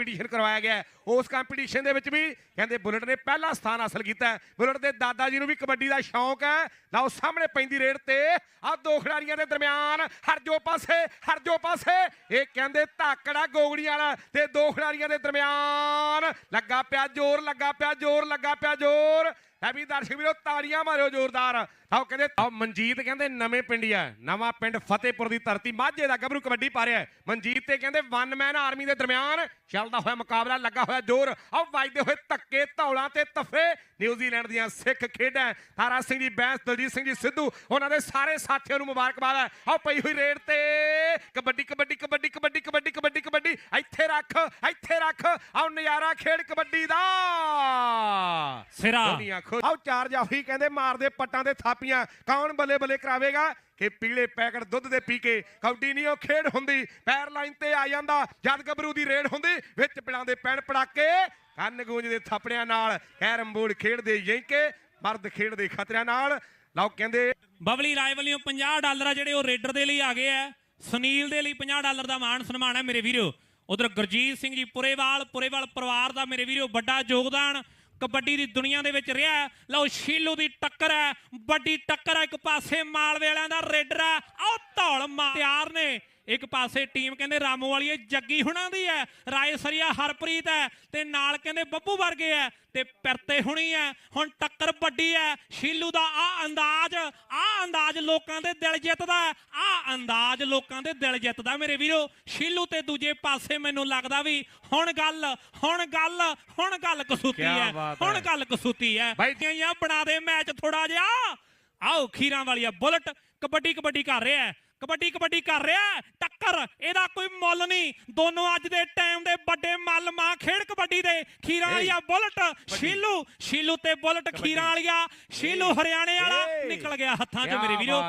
Competition ਕਰਵਾਇਆ ਗਿਆ ਉਸ ਕੰਪੀਟੀਸ਼ਨ ਦੇ ਵਿੱਚ ਵੀ ਕਹਿੰਦੇ ਬੁਲਟ ਨੇ ਪਹਿਲਾ ਸਥਾਨ ਹਾਸਲ ਕੀਤਾ ਬੁਲਟ ਦੇ ਦਾਦਾ ਜੀ ਨੂੰ ਵੀ ਕਬੱਡੀ ਦਾ ਸ਼ੌਂਕ ਹੈ। ਲਓ ਸਾਹਮਣੇ ਪੈਂਦੀ ਰੇਡ ਤੇ ਆ ਦੋ ਖਿਡਾਰੀਆਂ ਦੇ ਦਰਮਿਆਨ ਹਰਜੋ ਪਾਸੇ ਹਰਜੋ ਪਾਸੇ। ਇਹ ਕਹਿੰਦੇ ਧਾਕੜਾ ਗੋਗੜੀਆਂ ਵਾਲਾ ਤੇ ਦੋ ਖਿਡਾਰੀਆਂ ਦੇ ਦਰਮਿਆਨ। ਲੱਗਾ ਪਿਆ ਜ਼ੋਰ, ਲੱਗਾ ਪਿਆ ਜ਼ੋਰ, ਲੱਗਾ ਪਿਆ ਜ਼ੋਰ। ਹੈ ਦਰਸ਼ਕ ਵੀਰੋ, ਤਾੜੀਆਂ ਮਾਰਿਓ ਜ਼ੋਰਦਾਰ। ਆਓ ਕਹਿੰਦੇ, ਆਓ ਮਨਜੀਤ ਕਹਿੰਦੇ, ਨਵੇਂ ਪਿੰਡੀਆ ਨਵਾਂ ਪਿੰਡ ਫਤਿਹਪੁਰ ਦੀ ਧਰਤੀ, ਮਾਝੇ ਦਾ ਗੱਭਰੂ ਕਬੱਡੀ ਪਾ ਰਿਹਾ ਮਨਜੀਤ ਤੇ ਕਹਿੰਦੇ ਵਨ ਮੈਨ ਆਰਮੀ ਦੇ ਦਰਮਿਆਨ ਚੱਲਦਾ ਹੋਇਆ ਮੁਕਾਬਲਾ, ਲੱਗਾ ਹੋਇਆ ਜ਼ੋਰ। ਆਓ ਵੱਜਦੇ ਹੋਏ ਧੱਕੇ, ਧੌਲਾਂ ਤੇ ਤਫੇ। ਨਿਊਜ਼ੀਲੈਂਡ ਦੀਆਂ ਸਿੱਖ ਖੇਡਾਂ ਤਾਰਾ ਸਿੰਘ ਜੀ, ਬੈਂਸ, ਦਲਜੀਤ ਸਿੰਘ ਜੀ, ਸਿੱਧੂ, ਉਹਨਾਂ ਦੇ ਸਾਰੇ ਸਾਥੀਆਂ ਨੂੰ ਮੁਬਾਰਕਬਾਦ ਹੈ। ਆਓ ਪਈ ਹੋਈ ਰੇਡ ਤੇ। ਕਬੱਡੀ ਕਬੱਡੀ ਕਬੱਡੀ ਕਬੱਡੀ ਰੱਖ ਇੱਥੇ ਰੱਖ। ਆਓ ਨਜ਼ਾਰਾ ਖੇਡ ਕਬੱਡੀ ਦਾ। ਸਿਰਾ। ਦੁਨੀਆ ਖੁਦ ਆਓ ਚਾਰ ਜਾਫੀ ਕਹਿੰਦੇ ਮਾਰਦੇ ਪੱਟਾਂ ਦੇ ਥਾਪੀਆਂ। ਕੌਣ ਬੱਲੇ ਬੱਲੇ ਕਰਾਵੇਗਾ? ਕਿ ਪੀਲੇ ਪੈਕਟ ਦੁੱਧ ਦੇ ਪੀ ਕੇ ਕਬੱਡੀ ਨਹੀਂ ਉਹ ਖੇਡ ਹੁੰਦੀ। ਪੈਰ ਲਾਈਨ ਤੇ ਆ ਜਾਂਦਾ। ਜਦ ਗੱਭਰੂ ਦੀ ਰੇਡ ਹੁੰਦੀ ਵਿੱਚ ਪਿਲਾਂ ਦੇ ਪੈਣ ਪੜਾਕੇ ਕੰਨ ਗੂੰਜਦੇ ਥਾਪੜਿਆਂ ਨਾਲ ਕੈਰਮ ਬੋਰਡ ਖੇਡਦੇ ਯੈਂਕੇ ਮਰਦ ਖੇਡਦੇ ਖਤਰਿਆਂ ਨਾਲ। ਲਓ ਕਹਿੰਦੇ ਬਬਲੀ ਰਾਏ ਵੱਲੋਂ 50 ਡਾਲਰ ਆ ਜਿਹੜੇ ਉਹ ਰੇਡਰ ਦੇ ਲਈ ਆ ਗਏ ਆ। ਸੁਨੀਲ ਦੇ ਲਈ 50 ਡਾਲਰ ਦਾ ਮਾਣ ਸਨਮਾਨ ਹੈ ਮੇਰੇ ਵੀਰੋ। ਉਧਰ ਗੁਰਜੀਤ ਸਿੰਘ ਜੀ ਪੁਰੇਵਾਲ ਪੁਰੇਵਾਲ ਪਰਿਵਾਰ ਦਾ ਮੇਰੇ ਵੀਰੋ ਵੱਡਾ ਯੋਗਦਾਨ ਕਬੱਡੀ ਦੀ ਦੁਨੀਆ ਦੇ ਵਿੱਚ ਰਿਹਾ ਹੈ। ਲਓ ਸ਼ੀਲੂ ਦੀ ਟੱਕਰ ਹੈ, ਵੱਡੀ ਟੱਕਰ ਹੈ, ਇੱਕ ਪਾਸੇ ਮਾਲਵੇ ਵਾਲਿਆਂ ਦਾ ਰੇਡਰ ਹੈ ਆਹ ਧੌਲ ਮਾ ਤਿਆਰ ਨੇ ਇੱਕ ਪਾਸੇ ਟੀਮ ਕਹਿੰਦੇ ਰਾਮੋ ਵਾਲੀ ਜੱਗੀ ਹੁਣਾਂ ਦੀ ਹੈ ਰਾਏ ਸਰੀਆ ਹਰਪ੍ਰੀਤ ਹੈ ਤੇ ਨਾਲ ਕਹਿੰਦੇ ਬੱਬੂ ਵਰਗੇ ਹੈ ਤੇ ਪਿਰਤੇ ਹੁਣੀ ਹੈ ਹੁਣ ਟੱਕਰ ਵੱਡੀ ਹੈ ਸ਼ੀਲੂ ਦਾ ਆ ਅੰਦਾਜ਼ ਆ ਅੰਦਾਜ਼ ਲੋਕਾਂ ਦੇ ਦਿਲ ਜਿੱਤਦਾ ਆ ਅੰਦਾਜ਼ ਲੋਕਾਂ ਦੇ ਦਿਲ ਜਿੱਤਦਾ ਮੇਰੇ ਵੀਰੋ ਸ਼ੀਲੂ ਤੇ ਦੂਜੇ ਪਾਸੇ ਮੈਨੂੰ ਲੱਗਦਾ ਵੀ ਹੁਣ ਗੱਲ ਹੁਣ ਗੱਲ ਹੁਣ ਗੱਲ ਕਸੂਤੀ ਹੈ ਹੁਣ। ਗੱਲ ਕਸੂਤੀ ਹੈ। ਬਾਈ- ਬਣਾ ਦੇ ਮੈਚ ਥੋੜਾ ਜਿਹਾ। ਆਓ ਖੀਰਾਂ ਵਾਲੀਆ ਬੁਲਟ ਕਬੱਡੀ ਕਬੱਡੀ ਕਰ ਰਿਹਾ ਹੈ। ਕਬੱਡੀ ਕਬੱਡੀ ਕਰ ਰਿਹਾ। ਟੱਕਰ ਇਹਦਾ ਕੋਈ ਮੁੱਲ ਨਹੀਂ ਦੋਨੋਂ ਅੱਜ ਦੇ ਟਾਈਮ ਦੇ ਵੱਡੇ ਮੱਲ ਮਾਂ ਖੇਡ ਕਬੱਡੀ ਦੇ ਖੀਰਾਂ ਵਾਲੀਆ ਬੁਲਟ ਸ਼ੀਲੂ ਸ਼ੀਲੂ ਤੇ ਬੁਲਟ ਖੀਰਾਂ ਵਾਲੀਆ ਸ਼ੀਲੂ ਹਰਿਆਣੇ ਵਾਲਾ। ਨਿਕਲ ਗਿਆ ਹੱਥਾਂ 'ਚ ਮੇਰੇ ਵੀਰੋ।